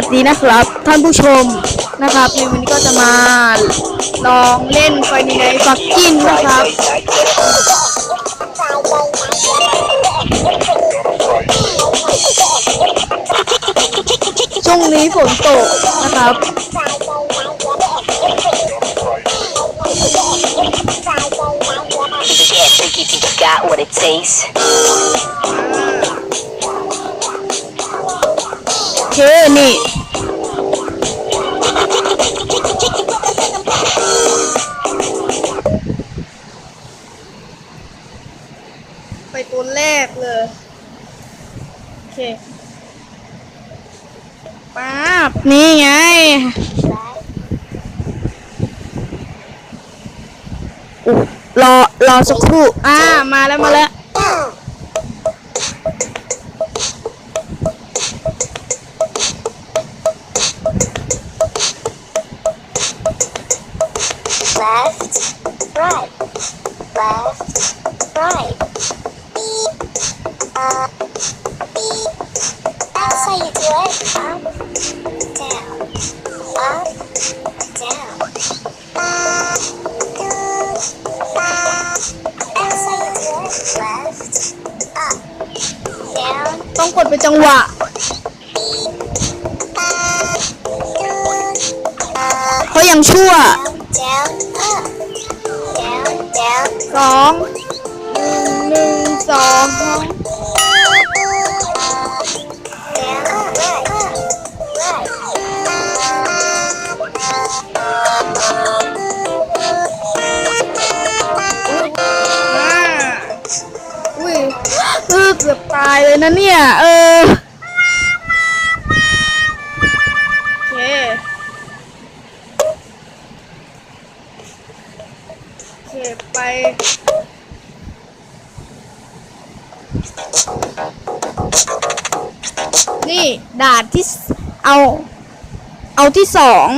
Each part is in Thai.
วัสดีนะครับ ท่านผู้ชมนะครับในวันนี้ก็จะมาลองเล่นไฟในฟักกินนะครับช่วงนี้ฝนตกนะครับ เคนี่ ไปตัวแรกเลย โอเคป๊าบนี่ไงอุ๊ยรอ รอสักครู่ อ่า มาแล้วมาแล้ว right. Beep, up, beep. That's how you do it. Up, down, up, down. Up, good, up. That's how you do it. Left, up, down, ต้องกดเป็นจังหวะ up, good, up. เพรายังชั่ว down, up, down, down, สอง หนึ่งสอง down, right, right. อ่าอุ้ยเออเกือบตายเลยนะเนี่ย เออเคเคไป นี่ดานที่เอา เอาที่สอง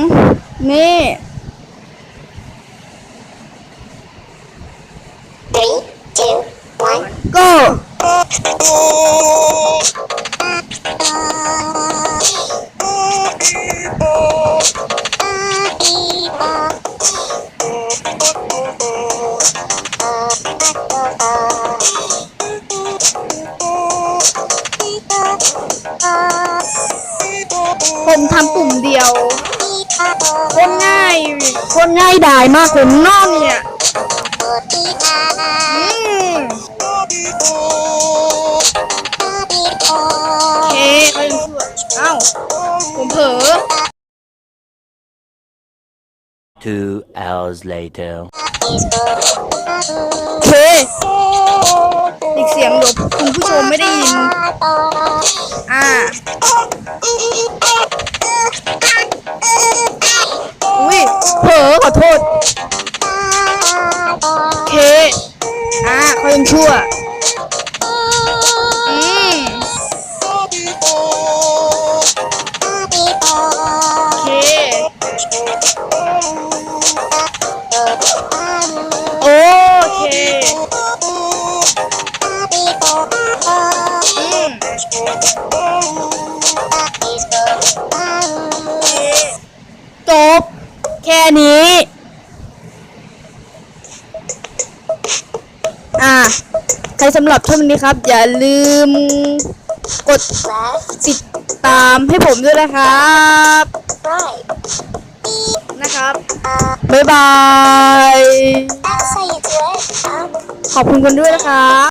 นี่ Three, two, one. ก็ ผมทำปุ่มเดียวโคตรง่ายโคตรง่ายดายมากผมนอกเนี่ยอืมโอเคเขายังช่วยเอ้าผมเผลอ Two hours later. โอเคอีกเสียงเดี๋ยวคุณผู้ชมไม่ได้ยิน อ่าอุ้ยเผล อขอโท นี้ อ่า ใครสำหรับช่วงนี้ครับ อย่าลืมกด Left, ติดตามให้ผมด้วยนะครับ right, นะครับ up. บ๊ายบาย That's how you do it. Up, ขอบคุณกันด้วยนะครับ